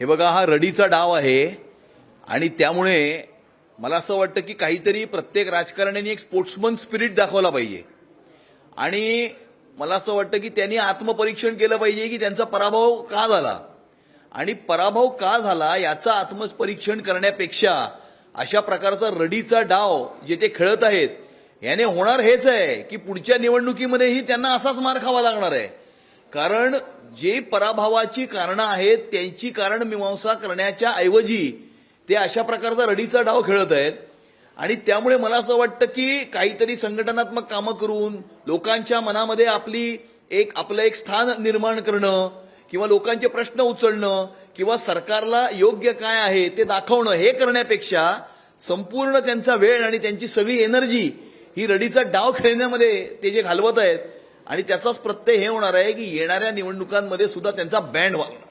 हे बघा हा रडीचा डाव आहे आणि त्यामुळे मला असं वाटतं की काहीतरी प्रत्येक राजकारण्याने एक स्पोर्ट्समन स्पिरिट दाखवला पाहिजे. आणि मला असं वाटतं की त्यांनी आत्मपरीक्षण केलं पाहिजे की त्यांचा पराभव का झाला? आणि पराभव का झाला याचं आत्मपरीक्षण करण्यापेक्षा अशा प्रकारचा रडीचा डाव जे ते खेळत आहेत याने होणार हेच आहे की पुढच्या निवडणुकीमध्येही त्यांना असाच मार खावा लागणार आहे. कारण जे पराभवाची कारणं आहेत त्यांची कारण मीमांसा करण्याच्या ऐवजी ते अशा प्रकारचा रडीचा डाव खेळत आहेत. आणि त्यामुळे मला असं वाटतं की काहीतरी संघटनात्मक कामं करून लोकांच्या मनामध्ये आपली एक आपलं एक स्थान निर्माण करणं किंवा लोकांचे प्रश्न उचलणं किंवा सरकारला योग्य काय आहे ते दाखवणं हे करण्यापेक्षा संपूर्ण त्यांचा वेळ आणि त्यांची सगळी एनर्जी ही रडीचा डाव खेळण्यामध्ये ते जे घालवत आहेत आणि त्याचाच प्रत्यय हे होणार आहे की येणाऱ्या निवडणुकांमध्ये सुद्धा त्यांचा बँड वागणार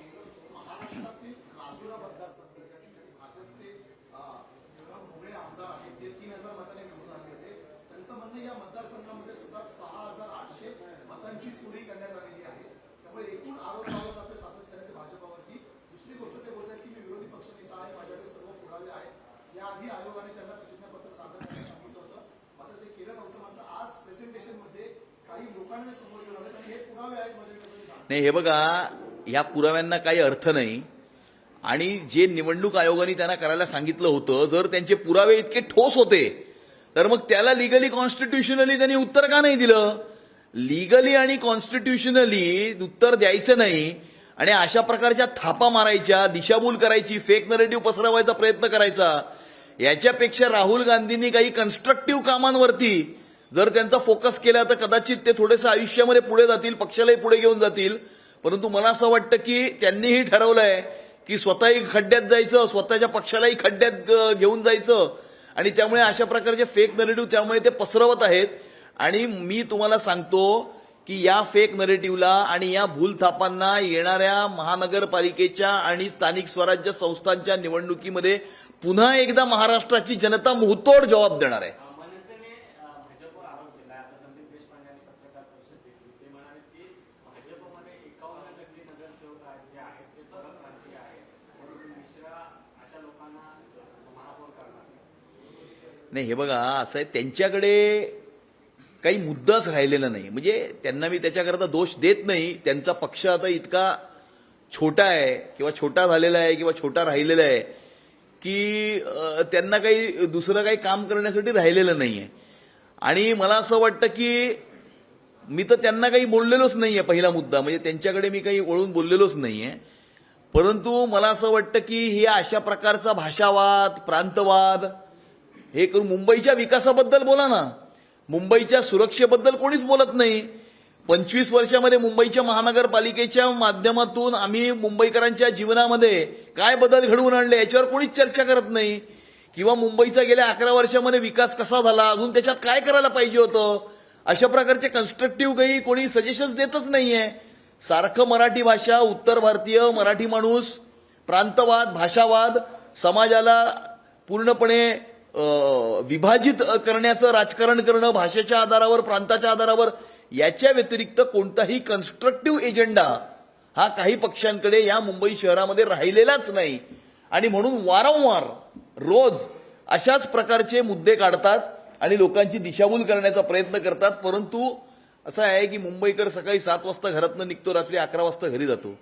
आयोगाने त्यांना प्रतिज्ञापत्र सादर करण्यास सांगितलं होतं मात्र ते केलं नव्हतं मात्र आज प्रेझेंटेशनमध्ये काही लोकांना ते समोर घेऊन आले आणि हे पुरावे आहेत माझ्याकडे तरी सांगा नाही हे बघा या पुराव्यांना काही अर्थ नाही. आणि जे निवडणूक आयोगाने त्यांना करायला सांगितलं होतं जर त्यांचे पुरावे इतके ठोस होते तर मग त्याला लिगली कॉन्स्टिट्युशनली त्यांनी उत्तर का नाही दिलं? लिगली आणि कॉन्स्टिट्युशनली उत्तर द्यायचं नाही. आणि अशा प्रकारच्या थापा मारायच्या दिशाभूल करायची फेक नरेटिव्ह पसरवायचा प्रयत्न करायचा. याच्यापेक्षा राहुल गांधींनी काही कन्स्ट्रक्टिव्ह कामांवरती जर त्यांचा फोकस केला तर कदाचित ते थोडेसं आयुष्यामध्ये पुढे जातील पक्षालाही पुढे घेऊन जातील. परंतु मला असं वाटतं की त्यांनीही ठरवलंय की स्वतःही खड्ड्यात जायचं स्वतःच्या पक्षालाही खड्ड्यात घेऊन जायचं. आणि त्यामुळे अशा प्रकारचे फेक नरेटिव्ह त्यामुळे ते पसरवत आहेत. आणि मी तुम्हाला सांगतो की या फेक नरेटिव्हला आणि या भूलथापांना येणाऱ्या महानगरपालिकेच्या आणि स्थानिक स्वराज्य संस्थांच्या निवडणुकीमध्ये पुन्हा एकदा महाराष्ट्राची जनता मुहतोड जबाब देणार आहे मनसेने अ, भाजपवर आरोप केला आहे. आता संदीप देशपांडे यांनी पत्रकार परिषद घेतली ते म्हणाले की भाजपमध्ये एकावन्न टक्के नगरसेवक आहेत जे आहेत ते परप्रांतीय आहेत म्हणून मिश्रा अशा लोकांना महापौर करणार नाही हे बघा असं आहे त्यांच्याकडे काही मुद्दाच राहिलेला नाही. म्हणजे त्यांना मी त्याच्याकरता दोष देत नाही. त्यांचा पक्ष आता इतका छोटा आहे किंवा छोटा झालेला आहे किंवा छोटा राहिलेला आहे की त्यांना काही दुसरं काही काम करण्यासाठी राहिलेलं नाही आहे आणि मला असं वाटतं की मी तर त्यांना काही बोललेलोच नाही आहे पहिला मुद्दा. म्हणजे त्यांच्याकडे मी काही वळून बोललेलोच नाही आहे परंतु मला असं वाटतं की हे अशा प्रकारचा भाषावाद प्रांतवाद हे करून मुंबईच्या विकासाबद्दल बोला ना. मुंबईच्या सुरक्षेबद्दल कोणीच बोलत नाही. पंचवीस वर्षामध्ये मुंबईच्या महानगरपालिकेच्या माध्यमातून आम्ही मुंबईकरांच्या जीवनामध्ये काय बदल घडवून आणले याच्यावर कोणीच चर्चा करत नाही. किंवा मुंबईचा गेल्या अकरा वर्षामध्ये विकास कसा झाला अजून त्याच्यात काय करायला पाहिजे होतं? अशा प्रकारचे कन्स्ट्रक्टिव्ह काही कोणी सजेशन्स देतच नाहीये. सारखं मराठी भाषा उत्तर भारतीय मराठी माणूस प्रांतवाद भाषावाद समाजाला पूर्णपणे विभाजित करण्याचं राजकारण करणं भाषेच्या आधारावर प्रांताच्या आधारावर याच्या व्यतिरिक्त कोणताही कन्स्ट्रक्टिव्ह एजेंडा हा काही पक्षांकडे या मुंबई शहरामध्ये राहिलेलाच नाही. आणि म्हणून वारंवार रोज अशाच प्रकारचे मुद्दे काढतात आणि लोकांची दिशाभूल करण्याचा प्रयत्न करतात परंतु असं आहे की मुंबईकर सकाळी सात वाजता घरातनं निघतो रात्री अकरा वाजता घरी जातो.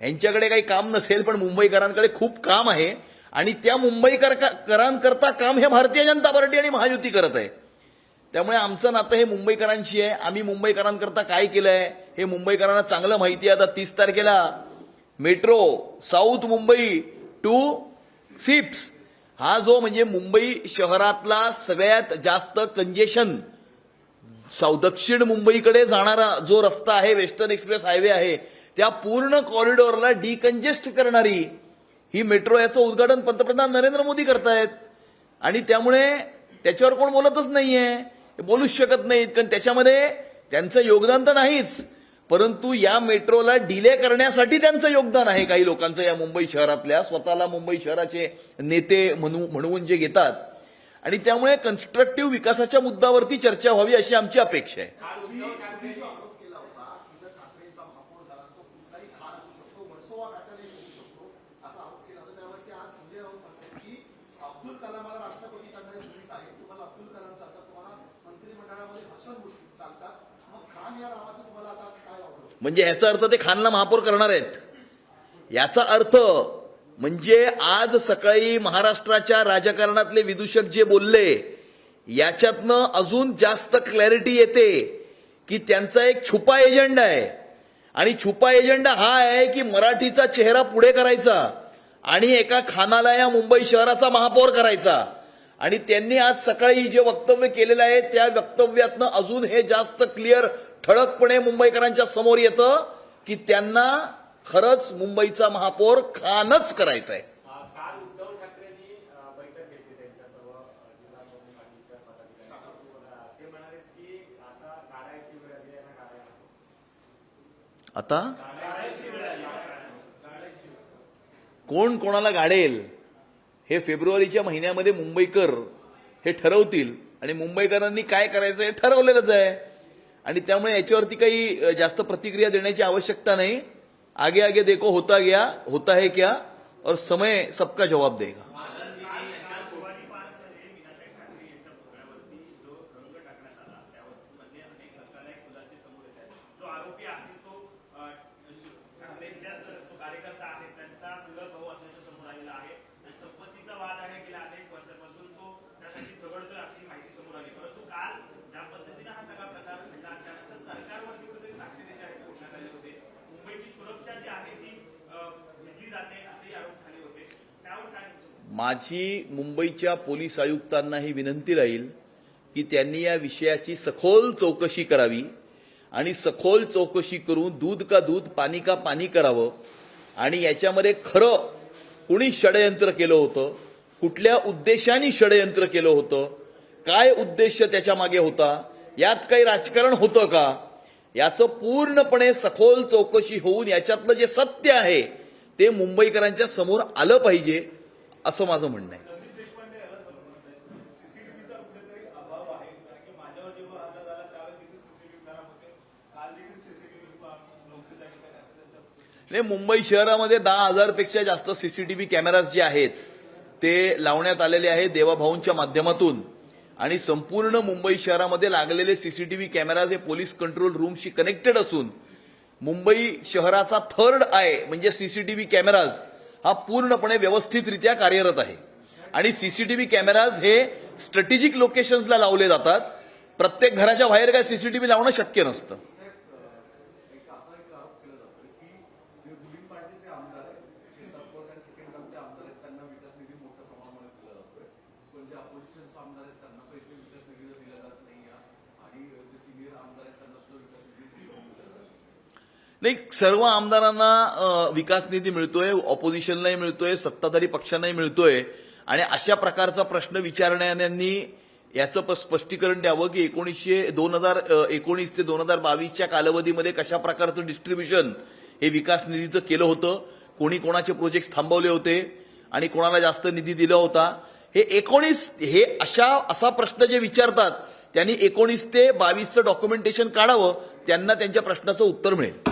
यांच्याकडे काही काम नसेल पण मुंबईकरांकडे खूप काम आहे. आणि त्या मुंबईकर करांकरता काम हे भारतीय जनता पार्टी आणि महायुती करत आहे. त्यामुळे आमचं नातं हे मुंबईकरांशी आहे. आम्ही मुंबईकरांकरता काय केलं आहे हे मुंबईकरांना चांगलं माहिती आहे. आता तीस तारखेला metro south Mumbai to SEEPZ. हा जो म्हणजे मुंबई शहरातला सगळ्यात जास्त कंजेशन साऊ दक्षिण मुंबईकडे जाणारा जो रस्ता आहे वेस्टर्न एक्सप्रेस हायवे आहे त्या पूर्ण कॉरिडॉरला डिकंजेस्ट करणारी ही मेट्रो याचं उद्घाटन पंतप्रधान नरेंद्र मोदी करतायत. आणि त्यामुळे त्याच्यावर कोण बोलतच नाहीये. ते बोलूच शकत नाहीत. कारण त्याच्यामध्ये त्यांचं योगदान तर नाहीच. परंतु या मेट्रोला डिले करण्यासाठी त्यांचं योगदान आहे काही लोकांचं या मुंबई शहरातल्या. स्वतःला मुंबई शहराचे नेते म्हणू म्हणवून जे घेतात. आणि त्यामुळे कन्स्ट्रक्टिव्ह विकासाच्या मुद्द्यावरती चर्चा व्हावी अशी आमची अपेक्षा आहे तुम्ही जो आरोप केला होता की जर ठाकरेंचा महापौर झाला तो कुठलाही खार असू शकतो वर्सोवा पॅटर्न होऊ शकतो असा म्हणजे ह्याचा अर्थ ते खानला महापौर करणार आहेत. याचा अर्थ म्हणजे आज सकाळी महाराष्ट्राच्या राजकारणातले विदूषक जे बोलले याच्यातनं अजून जास्त क्लॅरिटी येते की त्यांचा एक छुपा एजेंडा आहे. आणि छुपा एजेंडा हा आहे की मराठीचा चेहरा पुढे करायचा आणि एका खानाला या मुंबई शहराचा महापौर करायचा. आणि त्यांनी आज सकाळी जे वक्तव्य केलेलं आहे त्या वक्तव्यातनं अजून हे जास्त क्लिअर ठळकपणे मुंबईकरांच्या समोर येतं की त्यांना खरंच मुंबईचा महापौर खानच करायचा आहे आता. कोण कोणाला गाडेल? हे फेब्रुवारीच्या महिन्यामध्ये मुंबईकर हे ठरवतील. आणि मुंबईकरांनी काय करायचं हे ठरवलेलंच आहे. आणि त्यामुळे याच्यावरती काही जास्त प्रतिक्रिया देण्याची आवश्यकता नाही. आगे आगे देखो होता गया होता है क्या? और समय सबका जवाब देगा जो आरोपी आहे तो अ, ठाकरेंच्याच कार्यकर्ता आहे त्यांचा चुलत भाऊ असल्याचं समोर आलेला आहे आणि संपत्तीचा वाद आहे गेल्या अनेक वर्षापासून तो त्यासाठी झगडतोय अशी माहिती समोर आली परंतु काल ज्या पद्धतीने हा सगळा प्रकार घडला आणि त्यानंतर सरकारवरती कुठेतरी ताकदीने जाहीर घोषणात आले होते मुंबईची सुरक्षा जी आहे ती अ, भेटली जाते असेही आरोप झाले होते त्यावर काय तुमचं मत? माझी मुंबईच्या पोलीस आयुक्तांना ही विनंती राहील की त्यांनी या विषयाची सखोल चौकशी करावी आणि सखोल चौकशी करून दूध का दूध पाणी का पाणी करावं आणि याच्यामध्ये खरं कुणी षडयंत्र केलं होतं कुठल्या उद्देशाने षडयंत्र केलं होतं काय उद्देश त्याच्यामागे होता यात काही राजकारण होतं का याचं पूर्णपणे सखोल चौकशी होऊन याच्यातलं जे सत्य आहे ते मुंबईकरांच्या समोर आलं पाहिजे. असं माझं म्हणणं आहे. नाही मुंबई शहरामध्ये दहा हजारपेक्षा जास्त सीसीटीव्ही कॅमेराज जे आहेत ते लावण्यात आलेले आहेत देवाभाऊंच्या माध्यमातून. आणि संपूर्ण मुंबई शहरामध्ये लागलेले सीसीटीव्ही कॅमेराज हे पोलीस कंट्रोल रूमशी कनेक्टेड असून मुंबई शहराचा थर्ड आय म्हणजे सीसीटीव्ही कॅमेराज हा पूर्णपणे व्यवस्थितरित्या कार्यरत आहे. आणि सीसीटीव्ही कॅमेराज हे स्ट्रॅटेजिक लोकेशन्सला लावले जातात. प्रत्येक घराच्या बाहेर काय सीसीटीव्ही लावणं शक्य नसतं. म्हणजे आमदार आहेत त्यांना पैसे विकास निधी दिला जात नाही आणि जे सिनियर आमदार आहेत त्यांना सुद्धा विकास नाही सर्व आमदारांना विकास निधी मिळतोय ऑपोजिशनलाही मिळतोय सत्ताधारी पक्षांनाही मिळतोय. आणि अशा प्रकारचा प्रश्न विचारणाऱ्यांनी याचं प- स्पष्टीकरण द्यावं की एकोणीसशे दोन हजार एकोणीस ते दोन हजार बावीसच्या कालावधीमध्ये कशा प्रकारचं डिस्ट्रीब्युशन हे विकास निधीचं केलं होतं कोणी कोणाचे प्रोजेक्ट थांबवले होते आणि कोणाला जास्त निधी दिला होता. हे एकोणीस हे अशा असा प्रश्न जे विचारतात त्यांनी एकोणीस ते बावीसचं डॉक्युमेंटेशन काढावं त्यांना त्यांच्या प्रश्नाचं उत्तर मिळेल.